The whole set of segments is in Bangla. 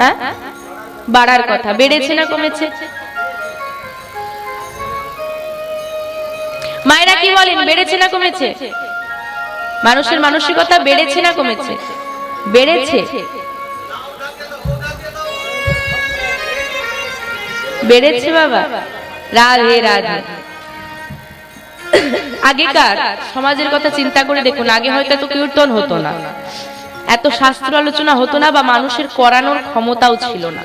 হ্যাঁ? বাড়ার কথা। বেড়েছে না কমেছে? মায়েরা কি বলেন, বেড়েছে না কমেছে? মানুষের মানসিকতা বেড়েছে না কমেছে? বেড়েছে? বেড়েছে বাবা? রাধে রাধে। আগেকার সমাজের কথা চিন্তা করে দেখুন, আগে হয়তো কীর্তন হতো না। এত শাস্ত্র আলোচনা হতো না বা মানুষের করানোর ক্ষমতাও ছিল না।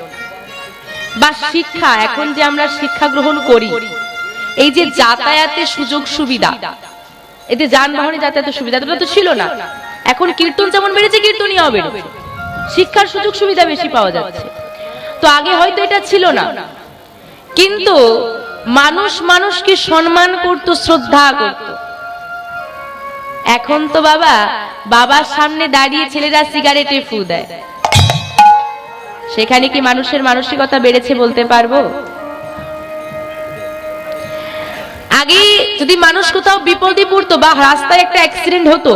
বা শিক্ষা, এখন যে আমরা শিক্ষা গ্রহণ করি, এই যে যাতায়াতের সুযোগ সুবিধা, এতে যানবাহনে যাতায়াতের সুবিধা এতটা তো ছিল না। এখন কীর্তন যেমন বেড়েছে কীর্তনীয় বেড়েছে। শিক্ষার সুযোগ সুবিধা বেশি পাওয়া যাচ্ছে। তো আগে হয়তো এটা ছিল না। কিন্তু মানুষ মানুষকে সম্মান করত, শ্রদ্ধা করত। এখন তো বাবা, বাবার সামনে দাঁড়িয়ে ছেলেরা সিগারেটে ফু দেয়। সেখানে কি মানুষের মানসিকতা বেড়েছে বলতে পারব? আগে যদি মানুষ কোথাও বিপদে পড়তো বা রাস্তায় একটা অ্যাক্সিডেন্ট হতো,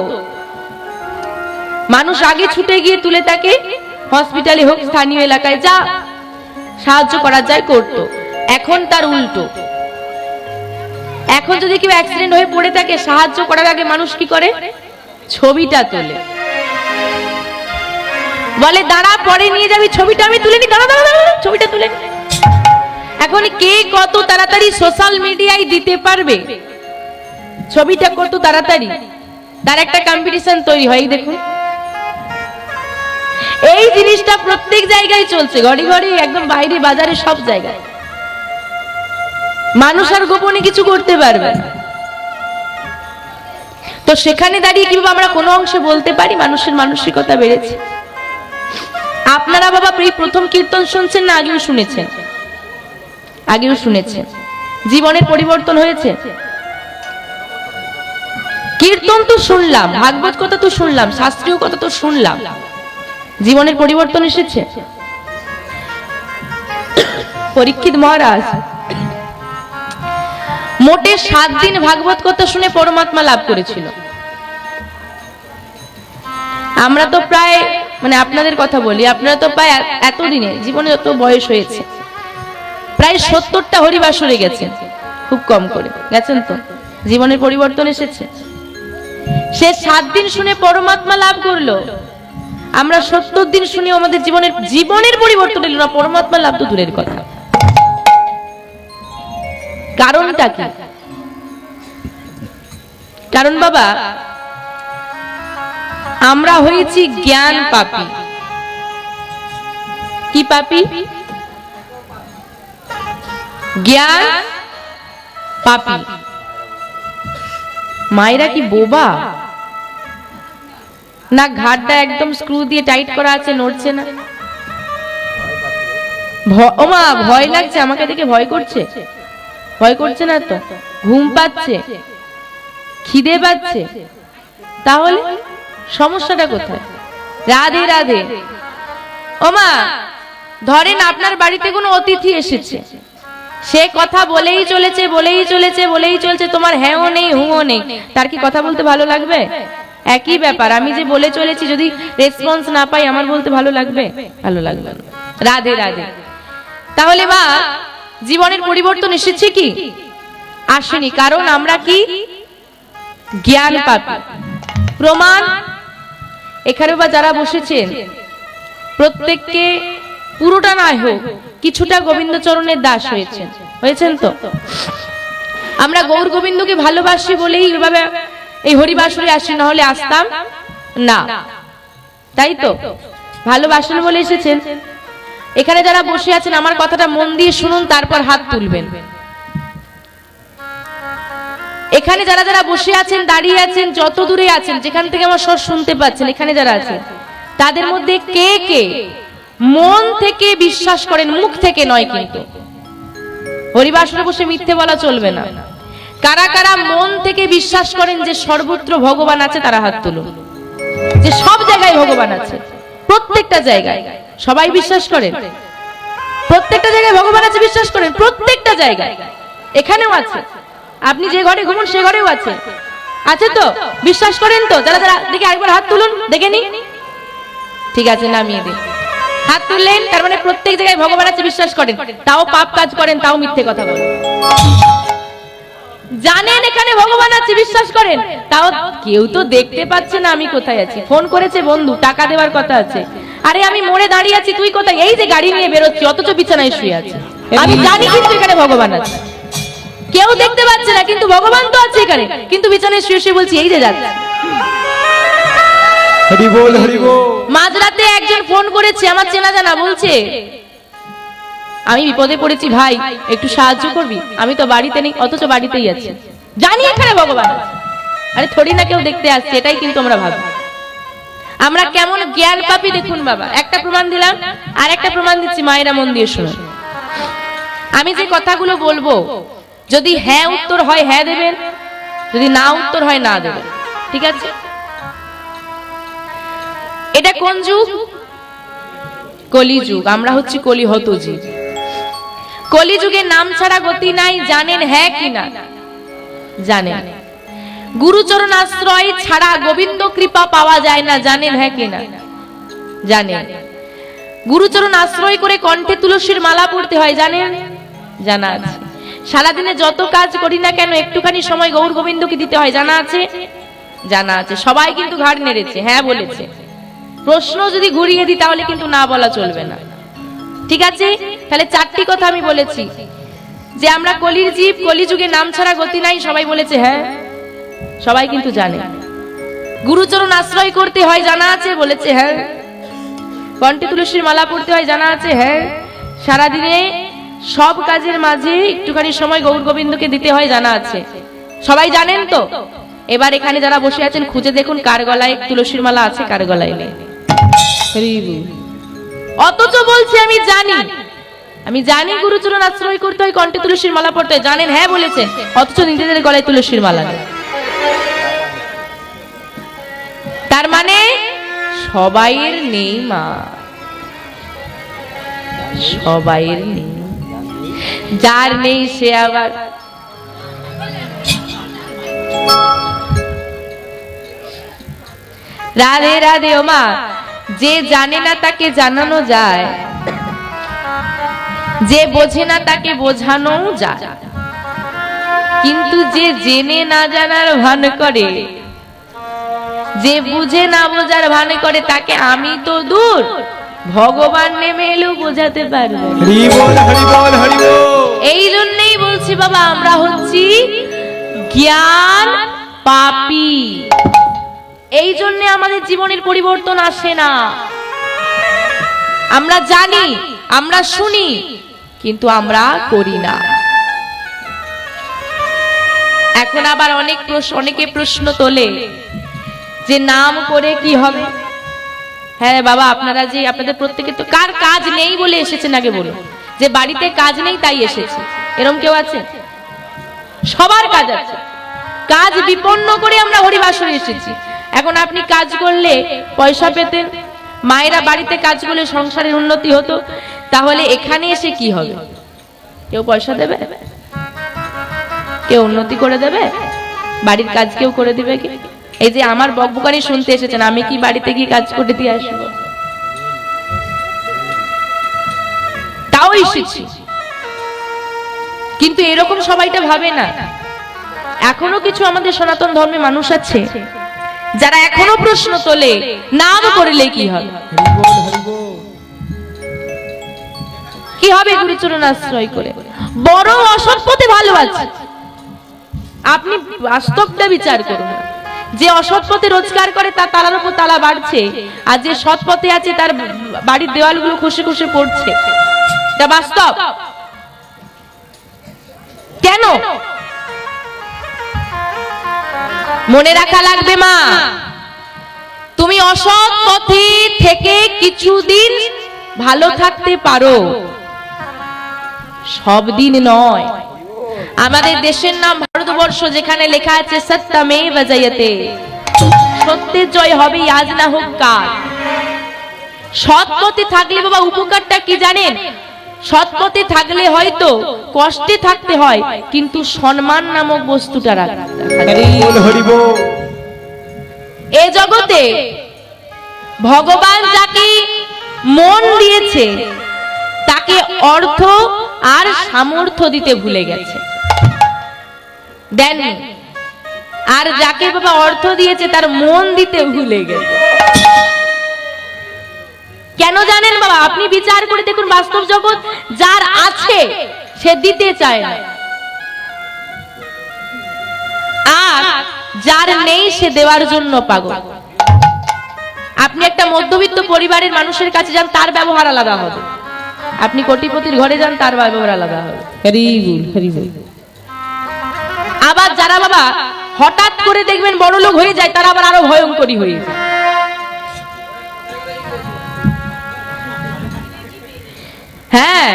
মানুষ আগে ছুটে গিয়ে তুলে তাকে হসপিটালে হোক, স্থানীয় এলাকায় যা সাহায্য করা যায় করতো। এখন তার উল্টো। এখন যদি কেউ অ্যাক্সিডেন্ট হয়ে পড়ে থাকে সাহায্য করার আগে মানুষ কি করে? ছবিটা তোলে। বলে দাঁড়া পরে নিয়ে যাবি ছবিটা আমি তুলে নি। দাঁড়া দাঁড়া দাঁড়া, ছবিটা তুলে। এখন কে কত তাড়াতাড়ি সোশ্যাল মিডিয়ায় দিতে পারবে? ছবিটা কত তাড়াতাড়ি? তার একটা কম্পিটিশন তৈরি হয় দেখুন। এই জিনিসটা প্রত্যেক জায়গায় চলছে ঘরে ঘরে একদম বাইরে বাজারে সব জায়গায়। মানুষ আর গোপনে কিছু করতে পারবে। তো সেখানে দাঁড়িয়ে কীভাবে আমরা কোনো অংশে বলতে পারি মানুষের মানসিকতা বেড়েছে? আপনারা বাবা এই প্রথম কীর্তন শুনছেন না আগেও শুনেছেন? আগেও শুনেছেন। জীবনের পরিবর্তন হয়েছে? কীর্তন তো শুনলাম, ভাগবত কথা তো শুনলাম, শাস্ত্রীয় কথা তো শুনলাম। জীবনের পরিবর্তন এসেছে? পরীক্ষিত মহারাজ মোটে সাত দিন ভাগবত কথা শুনে পরমাত্মা লাভ করেছিল। আমরা তো প্রায় মানে আপনাদের কথা বলি, আপনারা তো প্রায় এতদিনে, জীবনে যত বয়স হয়েছে, প্রায় সত্তরটা হরিবাসরে গেছেন, খুব কম করে। গেছেন তো? জীবনের পরিবর্তন এসেছে। সে সাত দিন শুনে পরমাত্মা লাভ করল। আমরা সত্তর দিন শুনে আমাদের জীবনের জীবনের পরিবর্তন এলো না, পরমাত্মা লাভ তো দূরের কথা। কারণটা কি? কারণ বাবা, আমরা হয়েছি জ্ঞান পাপী। কি পাপী? জ্ঞান পাপী। মায়েরা কি বোবা? না ঘাটটা একদম স্ক্রু দিয়ে টাইট করা আছে, নড়ছে না? ওমা, ভয় লাগছে, আমাকে দেখে ভয় করছে? ভয় করছে না তো? ঘুম পাচ্ছে। খিদে পাচ্ছে। তাহলে সমস্যাটা কোথায়? রাধে রাধে। ওমা ধরেন আপনার বাড়িতে কোনো অতিথি এসেছে। সে কথা বলেই চলেছে বলেই চলেছে, বলেই চলছে। তোমার হ্যাঁও নেই, হুঁও নেই। তার কি কথা বলতে ভালো লাগবে? একই ব্যাপার। আমি যে বলে চলেছি, যদি রেসপন্স না পাই, আমার বলতে ভালো লাগবে? ভালো লাগবে। রাধে রাধে। তাহলে বা জীবনের পরিবর্তন এসেছে কি? আসেনি। কারণ আমরা কি? জ্ঞান পাপি প্রমাণ? এখানে বা যারা বসেছেন, প্রত্যেককে পুরোটা না হোক, কিছুটা গোবিন্দচরণের দাস হয়েছেন। হয়েছেন তো? আমরা গৌর গোবিন্দকে ভালোবাসি বলেই এভাবে এই হরিবাসরে আসি, না হলে আসতাম না। তাই তো? ভালোবাসেন বলে এসেছেন। এখানে যারা বসে আছেন, আমার কথাটা মন দিয়ে শুনুন, তারপর হাত তুলবেন। এখানে যারা যারা বসে আছেন, দাঁড়িয়ে আছেন, যত দূরে আছেন, যেখান থেকে আমার স্বর শুনতে পাচ্ছেন, এখানে যারা আছেন, তাদের মধ্যে কে কে মন থেকে বিশ্বাস করেন, মুখ থেকে নয় কিন্তু। হরিবাসরে বসে মিথ্যে বলা চলবে না। কারা কারা মন থেকে বিশ্বাস করেন যে সর্বত্র ভগবান আছে, তারা হাত তুলুন। যে সব জায়গায় ভগবান আছে, প্রত্যেকটা জায়গায়। সবাই বিশ্বাস করেন। প্রত্যেকটা জায়গায় ভগবান আছে, বিশ্বাস করেন, প্রত্যেকটা জায়গায়। এখানেও আছে। আপনি যে ঘরে ঘুমুন, সে ঘরেও আছে। আছে তো? বিশ্বাস করেন তো? যারা যারা দেখে আরেকবার হাত তুলুন, দেখে নি ঠিক আছে, নামিয়ে দিন হাত তুললেন, তার মানে প্রত্যেক জায়গায় ভগবান আছে, বিশ্বাস করেন। তাও পাপ কাজ করেন, তাও মিথ্যে কথা বলেন। জানেন, এখানে ভগবান আছে, বিশ্বাস করেন। তাও কেউ তো দেখতে পাচ্ছে না আমি কোথায় আছি। ফোন করেছে বন্ধু, টাকা দেওয়ার কথা আছে। আরে আমি মোড়ে দাঁড়িয়ে আছি তুই কোথায়? এই যে গাড়ি নিয়ে বেরোচ্ছি অথচ বিছানায় শুয়ে আছে। আমি জানি কিন্তু এখানে ভগবান আছে। কেউ দেখতে পাচ্ছে না কিন্তু ভগবান তো আছে এখানে। কিন্তু বিছানায় শুয়ে শুয়ে বলছি এই যে যাচ্ছে হরি বল হরি বল। মাঝরাতে একজন ফোন করেছে আমার চেনা জানা বলছে আমি বিপদে পড়েছি ভাই একটু সাহায্য করবি? আমি তো বাড়িতে নেই অথচ বাড়িতেই আছি। জানি এখানে ভগবান আরে থরি না কেউ দেখতে আসছে এটাই কিন্তু আমরা ভাবি। আমরা কেমন জ্ঞান পাপি দেখুন বাবা। একটা প্রমাণ দিলাম আর একটা প্রমাণ দিচ্ছি, মায়েরা মন দিয়ে শুনুন। আমি যে কথাগুলো বলব, যদি হ্যাঁ উত্তর হয় হ্যাঁ দেবেন, যদি না উত্তর হয় না দেবেন। ঠিক আছে? এটা কোন যুগ? কলি যুগ। আমরা হচ্ছি কলিহত যুগ। কলি যুগের নাম ছাড়া গতি নাই, জানেন হ্যাঁ কি না? জানেন। গুরুচরণ আশ্রয় ছাড়া গোবিন্দ কৃপা পাওয়া যায় না, জানেন হ্যাঁ কি না? জানেন। গুরুচরণ আশ্রয় করে কণ্ঠে তুলসীর মালা পড়তে হয়, জানেন? জানা আছে। সারাদিনে যত কাজ করি না কেন, একটুখানি সময় গৌর গোবিন্দকে দিতে হয়, জানা আছে? জানা আছে। সবাই কিন্তু ঘাড় নেড়েছে হ্যাঁ বলেছে। প্রশ্ন যদি ঘুরিয়ে দিই, তাহলে কিন্তু না বলা চলবে না। ঠিক আছে? তাহলে চারটি কথা আমি বলেছি। যে আমরা কলির জীব, কলিযুগে নাম ছাড়া গতি নাই, সবাই বলেছে হ্যাঁ? সবাই কিন্তু জানে। গুরুচরণ আশ্রয় করতে হয় জানা আছে বলেছে হ্যাঁ। কণ্ঠে তুলসীর মালা পড়তে হয় জানা আছে হ্যাঁ। সারাদিনে সব কাজের মাঝে একটুখানি সময় গৌর গোবিন্দকে দিতে হয় জানা আছে। সবাই জানেন তো? এবার এখানে যারা বসে আছেন খুঁজে দেখুন কার গলায় তুলসীর মালা আছে কার গলায় নেই। অথচ বলছি আমি জানি। আমি জানি গুরুচরণ আশ্রয় করতে হয় কণ্ঠে তুলসীর মালা পড়তে হয় জানেন হ্যাঁ বলেছেন অথচ নিজেদের গলায় তুলসীর মালা নেই। তার মানে সবাইয়ের নেই মা সবাইয়ের নেই। যার নেই সে আবার রাধে রাধে ও মা যে জানে না তাকে জানানো যায়, যে বোঝে না তাকে বোঝানো যায়। কিন্তু যে জেনে না জানার ভান করে যে বুঝে না বোঝার ভান করে তাকে আমি তো দূর। ভগবান নেমে এলেও বোঝাতে পারব এই জন্যই বলছি বাবা আমরা হচ্ছি জ্ঞান পাপি। এই জন্য আমাদের জীবনের পরিবর্তন আসে না। আমরা জানি আমরা শুনি কিন্তু আমরা করি না। এখন আবার অনেক প্রশ্ন অনেকে প্রশ্ন তোলে। যে নাম করে কি হবে? হ্যাঁ বাবা, আপনারা যে আপনাদের প্রত্যেকে তো কার কাজ নেই বলে এসেছেন আগে বলুন। যে বাড়িতে কাজ নেই তাই এসেছে। এরকম কেউ আছে? সবার কাজ আছে। কাজ বিপন্ন করে আমরা হরিবাসরে এসেছি। এখন আপনি কাজ করলে পয়সা পেতেন, মায়েরা বাড়িতে কাজ করলে সংসারের উন্নতি হতো, তাহলে এখানে এসে কি হবে? কেউ পয়সা দেবে? কেউ উন্নতি করে দেবে? বাড়ির কাজ কেউ করে দিবে কি? এই যে আমার বকবকানি শুনতে এসেছেন, আমি কি বাড়িতে গিয়ে কাজ করে দিয়ে আসব? তাও এসেছি। কিন্তু এরকম সবাইটা ভাবে না। এখনও কিছু আমাদের সনাতন ধর্মে মানুষ আছে, যারা এখনও প্রশ্ন তোলে নাম করলে কি হবে? কি হবে গুরুচরণ আশ্রয় করে? বড় অসৎ পথে ভালো আছে। আপনি বাস্তবটা বিচার করুন। যে অসৎ পথে রোজগার করে তার তালার উপর তালা বাড়ছে, আর যে সৎ পথে আছে তার বাড়ির দেওয়ালগুলো খসে খসে পড়ছে। এটা বাস্তব? কেন? মনে রাখা লাগবে মা, তুমি অসৎ পথে থেকে কিছুদিন ভালো থাকতে পারো। সব দিন নয়। আমাদের দেশের নাম ভারতবর্ষ যেখানে লেখা আছে সত্যমে বাজাইতে সত্যের জয় হবে আজ না হোক কাল। সৎ পথে থাকলে বাবা উপকারটা কি জানেন? সৎ পথে থাকলে হয়তো কষ্টে থাকতে হয় কিন্তু সম্মান নামক বস্তুটা রাখতে এ জগতে ভগবান যাকে মন দিয়েছে তাকে অর্থ আর সামর্থ্য দিতে ভুলে গেছে। দেননি আর যাকে বাবা অর্থ দিয়েছে তার মন দিতে ভুলে গেছে কেন জানেন বাবা? আপনি বিচার করে দেখুন বাস্তব জগৎ, যার আছে, সে দিতে চায় না। আর যার নেই, সে দেওয়ার জন্য পাগল। আপনি একটা মধ্যবিত্ত পরিবারের মানুষের কাছে যান, তার ব্যবহার আলাদা হবে। আপনি কোটিপতির ঘরে যান, তার ব্যবহার আলাদা হবে। হরি বল। আবার যারা বাবা হঠাৎ করে দেখবেন বড় লোক হয়ে যায়, তারা আবার আরও ভয়ঙ্করী হয়ে যায়। হ্যাঁ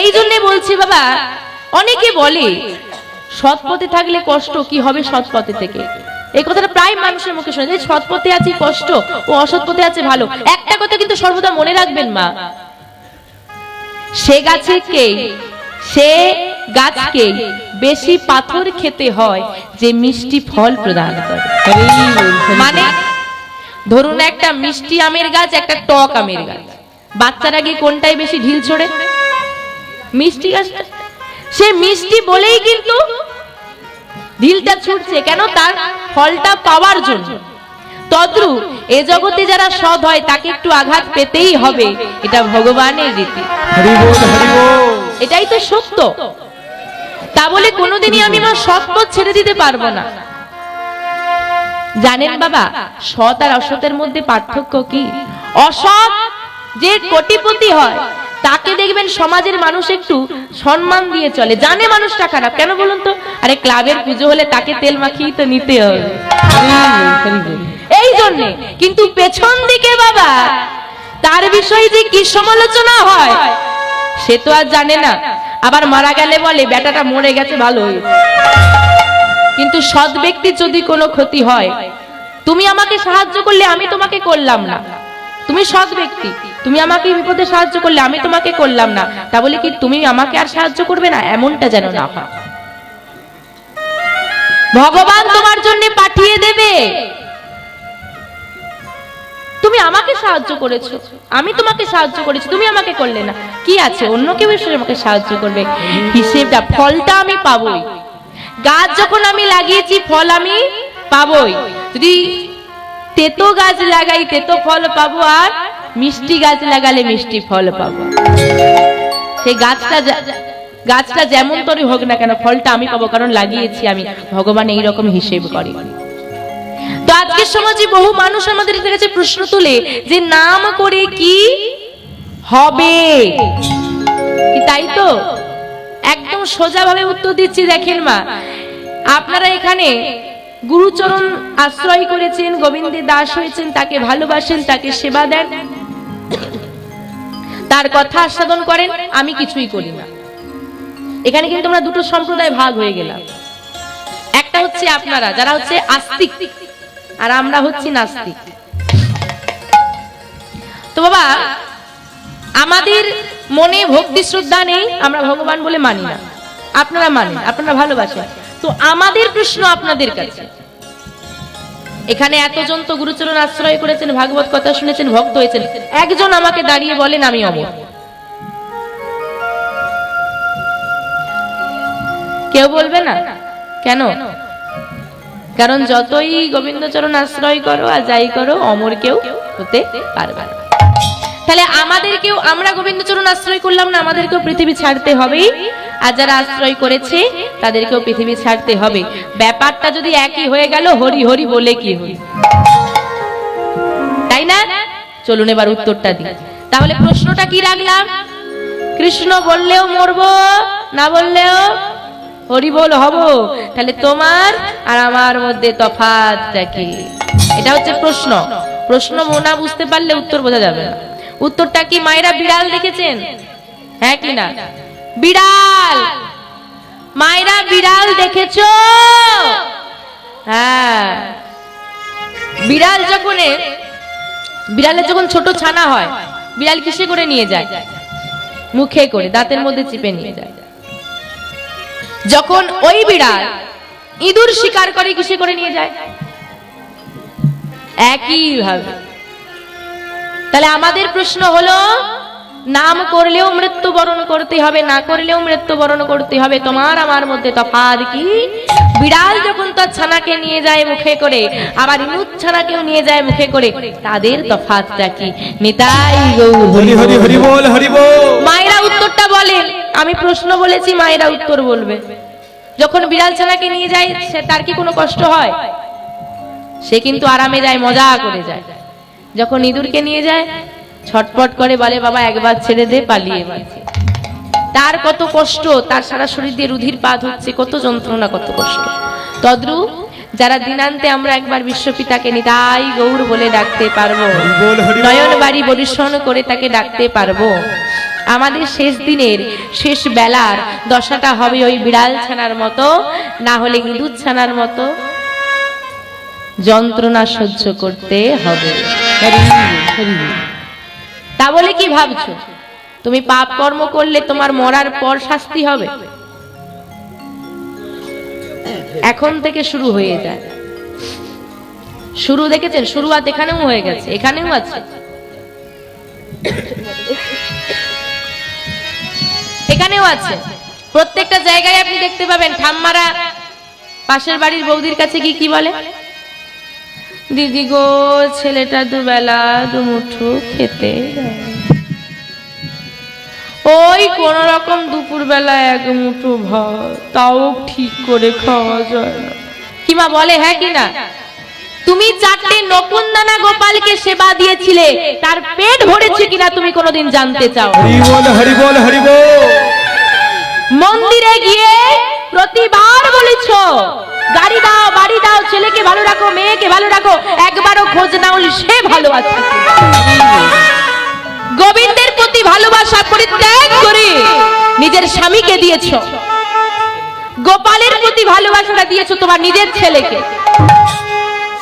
এই জন্য বলছি বাবা, অনেকে বলে, সৎ পথে থাকলে কষ্ট, কি হবে সৎ পথে থেকে? এই কথাটা প্রায় মানুষের মুখে শোনা যায়, সৎ পথে আছে কষ্ট, ও অসৎ পথে আছে ভালো। একটা কথা কিন্তু সর্বদা মনে রাখবেন মা, সে গাছে কে? সে গাছকে বেশি পাথর খেতে হয় যে মিষ্টি ফল প্রদান করে। মানে ধরুন একটা মিষ্টি আমের গাছ একটা টক আমের গাছ। বাচ্চারা গিয়ে কোনটাই বেশি ঢিল ছোড়ে? মিষ্টি গাছটা সে মিষ্টি বলেই কিন্তু ঢিলটা ছুটছে কেন? তার ফলটা পাওয়ার জন্য। তদ্রু এ জগতে যারা সৎ হয় তাকে একটু আঘাত পেতেই হবে। এটা ভগবানের রীতি। এটাই তো সত্য। তা বলে কোনোদিনই আমি আমার সৎ পথ ছেড়ে দিতে পারব না। জানেন বাবা, সৎ আর অসতের মধ্যে পার্থক্য কি? অসৎ যে কোটিপতি হয়, তাকে দেখবেন সমাজের মানুষ একটু সম্মান দিয়ে চলে। জানে মানুষটা খারাপ, কেন বলুন তো? আরে ক্লাবের পুজো হলে তাকে তেল মাখিয়ে তো নিতে হবে। এই জন্য, কিন্তু পেছন দিকে বাবা, তার বিষয়ে যে কি সমালোচনা হয়, সে তো আর জানে না। আবার মারা গেলে বলে, বেটাটা মরে গেছে ভালো। কিন্তু সৎ ব্যক্তির যদি কোনো ক্ষতি হয়, তুমি আমাকে সাহায্য করলে আমি তোমাকে করলাম না। তুমি সৎ ব্যক্তি, তুমি আমাকে বিপদে সাহায্য করলে আমি তোমাকে করলাম না। তা বলে কি তুমি আমাকে আর সাহায্য করবে না? এমনটা যেন না হয়। ভগবান তোমার জন্য পাঠিয়ে দেবে। তুমি আমাকে সাহায্য করেছ। আমি তোমাকে সাহায্য করেছি, তুমি আমাকে করলে না। কি আছে? অন্য কেউ এসে আমাকে সাহায্য করবে? হিসেবটা, ফলটা আমি পাবোই। গাছ যখন আমি লাগিয়েছি, ফল আমি পাবই। যদি তেতো গাছ লাগাই, তেতো ফল পাবো আর মিষ্টি গাছ লাগালে মিষ্টি ফল পাবো। সেই গাছটা গাছটা যেমন তরি হোক না কেন, ফলটা আমি পাবো, কারণ লাগিয়েছি আমি। ভগবান এই রকম হিসেব করে। তো আজকের সমাজে বহু মানুষ আমাদের কাছে প্রশ্ন তোলে যে নাম করে কি হবে? তাই তো? একদম সোজাভাবে উত্তর দিচ্ছি, দেখেন মা। আপনারা এখানে গুরুচরণ আশ্রয় করেছেন গোবিন্দের দাস হয়েছেন, তাকে ভালোবাসেন, তাকে সেবা দেন। তার কথা আস্বাদন করেন, আমি কিছুই করি না। এখানে কিন্তু আমরা দুটো সম্প্রদায় ভাগ হয়ে গেলাম। একটা হচ্ছে আপনারা, যারা হচ্ছে আস্তিক। আর আমরা হচ্ছি নাস্তিক। তো বাবা, আমাদের মনে ভক্তি শ্রদ্ধা নেই, আমরা ভগবান বলে মানি না। আপনারা মানেন, আপনারা ভালোবাসেন। তো আমাদের প্রশ্ন আপনাদের কাছে। এখানে এতজন তো গুরুচরণ আশ্রয় করেছেন, ভাগবত কথা শুনেছেন, ভক্ত হয়েছেন। একজন আমাকে দাঁড়িয়ে বলেন, আমি অমর। কেউ বলবে না? কেন? কারণ যতই গোবিন্দচরণ আশ্রয় করো আর যাই করো, অমর কেউ হতে পারবে না। তাহলে আমাদেরকেও আমরা গোবিন্দচরণ আশ্রয় করলাম না, আমাদেরকেও পৃথিবী ছাড়তে হবেই। আর যারা আশ্রয় করেছে, তাদেরকেও পৃথিবী ছাড়তে হবে। ব্যাপারটা যদি একই হয়ে গেল, হরি হরি বলে কি হই তাই না? চলুন এবার উত্তরটা দিই। তাহলে প্রশ্নটা কি রাখলাম? কৃষ্ণ বললেও মরবো, না বললেও হরি বল হব। তাহলে তোমার আর আমার মধ্যে তফাৎটা কি? এটা হচ্ছে প্রশ্ন। প্রশ্ন না বুঝতে পারলে উত্তর বোঝা যাবে না। উত্তরটা কি মায়েরা বিড়াল দেখেছেন? হ্যাঁ কি না? বিড়াল! মায়েরা বিড়াল দেখেছ? হ্যাঁ। বিড়াল যখন বিড়ালের যখন ছোট ছানা হয়, বিড়াল কিসে করে নিয়ে যায়? মুখে করে, দাঁতের মধ্যে চিপে নিয়ে যায়। যখন ওই বিড়াল ইঁদুর শিকার করে কিসে করে নিয়ে যায়। একই ভাবে তাহলে আমাদের প্রশ্ন হলো, নাম করলেও মৃত্যুবরণ করতে হবে, না করলেও মৃত্যুবরণ করতে হবে, তোমার আমার মধ্যে তফাৎ কি? বিড়াল যখন তার ছানাকে নিয়ে যায় মুখে করে, আবার ইনুদ ছানাকেও নিয়ে যায় মুখে করে, তাদের তফাৎটা কি? নিতাই গৌর। হরি হরি হরি বল হরি বল। আমি প্রশ্ন বলেছি মায়েরা উত্তর বলবে। যখন বিড়াল ছানাকে নিয়ে যায় সে তার কি কোনো কষ্ট হয়? সে কিন্তু আরামে যায় মজা করে যায়। যখন ইঁদুরকে নিয়ে যায় ছটপট করে বলে বাবা একবার ছেড়ে দে পালিয়ে বাঁচি তার কত কষ্ট তার সারা শরীর দিয়ে রুধির পাত হচ্ছে কত যন্ত্রণা কত কষ্ট। তদ্রু যারা দিনান্তে আমরা একবার বিশ্বপিতাকে নিতাই গৌর বলে ডাকতে পারব। নয়ন বাড়ি পরিশ্রম করে তাকে ডাকতে পারব। আমাদের শেষ দিনের শেষ বেলার দশাটা হবে ওই বিড়াল ছানার মতো, না হলে ইঁদুর ছানার মতো। যন্ত্রণা সহ্য করতে হবে। তা বলে কি ভাবছ? তুমি পাপ কর্ম করলে তোমার মরার পর শাস্তি হবে। এখন থেকে শুরু হয়ে যায়। শুরু দেখেছেন? শুরুয়াত এখানেও হয়ে গেছে, এখানেও আছে। এখানেও আছে। প্রত্যেকটা জায়গায় আপনি দেখতে পাবেন ঠাম্মারা পাশের বাড়ির বৌদির কাছে গিয়ে কি বলে? দিদি গো, ছেলেটা দুবেলা দুমুঠো খেতে ওই কোন রকম দুপুর বেলা এক মুঠো ভাত তাও ঠিক করে খাওয়া যায় না। কিমা বলে হ্যাঁ কি না? তুমি চারটে নকুনদানা গোপালকে সেবা দিয়েছিলে, তার পেট ভরেছে কিনা তুমি কোনোদিন জানতে চাও? হরি বল হরি বল হরি বল মন্দিরে গিয়ে প্রতিবার বলেছ, গাড়ি দাও, বাড়ি দাও, ছেলেকে ভালো রাখো, মেয়েকে ভালো রাখো, একবারও খোঁজ নাও সে ভালো আছে গোবিন্দের প্রতি ভালোবাসা পরিত্যাগ করে নিজের স্বামীকে দিয়েছ। গোপালের প্রতি ভালোবাসাটা দিয়েছ তোমার নিজের ছেলেকে।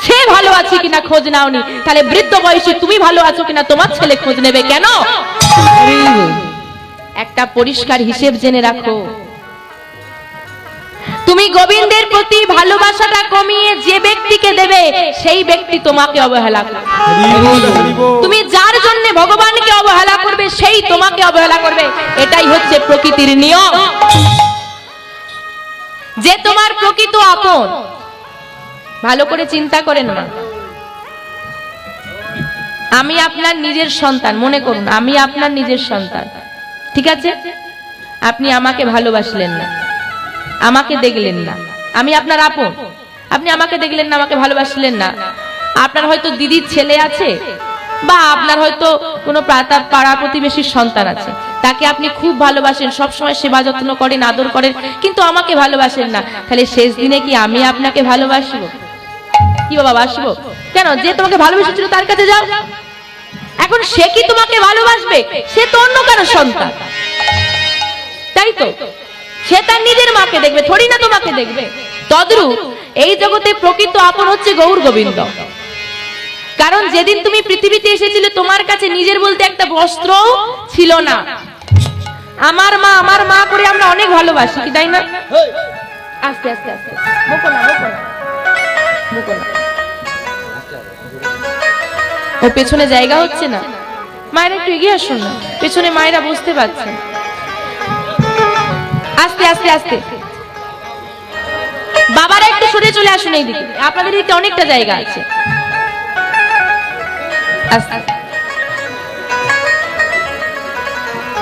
সে ভালো আছে কিনা খোঁজ নাওনি। তাহলে বৃদ্ধ বয়সে তুমি ভালো আছো কিনা তোমার ছেলে খোঁজ নেবে কেন? একটা পরিষ্কার হিসেব জেনে রাখো। তুমি গোবিন্দের প্রতি ভালোবাসাটা কমিয়ে যে ব্যক্তিকে দেবে সেই ব্যক্তি তোমাকে অবহেলা করবে। তুমি যার জন্য ভগবানকে অবহেলা করবে সেই তোমাকে অবহেলা করবে। এটাই হচ্ছে প্রকৃতির নিয়ম। যে তোমার প্রকৃত আপন ভালো করে চিন্তা করেন না আমি আপনার নিজের সন্তান মনে করুন আমি আপনার নিজের সন্তান। ঠিক আছে? আপনি আমাকে ভালোবাসলেন না। আমাকে দেখলেন না। আমি আপনার আপন। আপনি আমাকে দেখলেন না, আমাকে ভালোবাসলেন না। আপনার হয়তো দিদির ছেলে আছে বা আপনার হয়তো কোনো পাড়া প্রতিবেশীর সন্তান আছে। তাকে আপনি খুব ভালোবাসেন, সবসময় সেবা যত্ন করেন, আদর করেন, কিন্তু আমাকে ভালোবাসেন না। তাহলে শেষ দিনে কি আমি আপনাকে ভালোবাসবো? কি বাবা বাসবো কেন? যে তোমাকে ভালোবেসেছিল তার কাছে যাও। এখন সে কি তোমাকে ভালোবাসবে? সে তো অন্য কারও সন্তান। তাই তো? সে তার নিজের মাকে দেখবে থরি না তোমাকে দেখবে। তদ্রূপ এই জগতে প্রকৃত আপন হচ্ছে গৌর গোবিন্দ। কারণ যেদিন তুমি পৃথিবীতে এসেছিলে তোমার কাছে নিজের বলতে একটা বস্ত্র ছিল না। আমার মা আমার মা করে আমরা অনেক ভালোবাসি কি তাই না? আস্তে আস্তে আস্তে। বকো না বকো না। বকো না। ও পেছনে জায়গা হচ্ছে না। মায়েরা একটু এগিয়ে আসুন না। পেছনে মায়েরা বুঝতে পারছে আস্তে আস্তে আস্তে। বাবারা একটু সরে চলে আসুন এইদিকে। আপনাদের দিকে অনেকটা জায়গা আছে।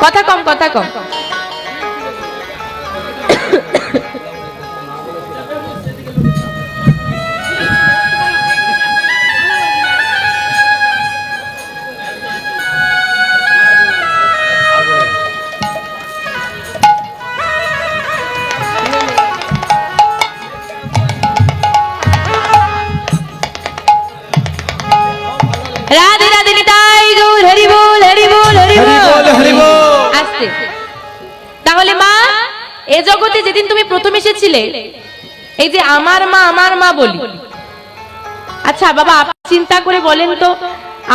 কথা কম কথা কম। এ জগতে যেদিন তুমি প্রথম এসেছিলে, এই যে আমার মা আমার মা বলি। আচ্ছা বাবা, আপনি চিন্তা করে বলেন তো,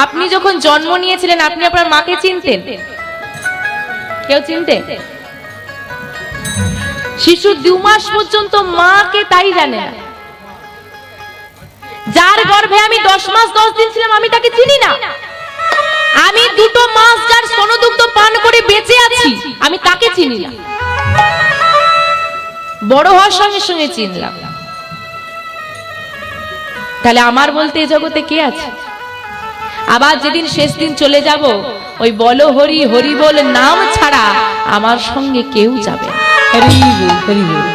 আপনি যখন জন্ম নিয়েছিলেন, আপনি আপনার মাকে চিনতেন? কেউ চিনতে শিশু দু মাস পর্যন্ত মাকে তাই জানে না। যার গর্ভে আমি দশ মাস, দশ দিন ছিলাম, আমি তাকে চিনি না। আমি দুটো মাস যার স্তনদুগ্ধ পান করে বেঁচে আছি, আমি তাকে চিনি না। বড় হওয়ার সঙ্গে সঙ্গে চিনলাম। তাহলে আমার বলতে এ জগতে কে আছে? আবার যেদিন শেষ দিন চলে যাব, ওই বল হরি হরি বল নাম ছাড়া আমার সঙ্গে কেউ যাবে। হরি বল হরি বল।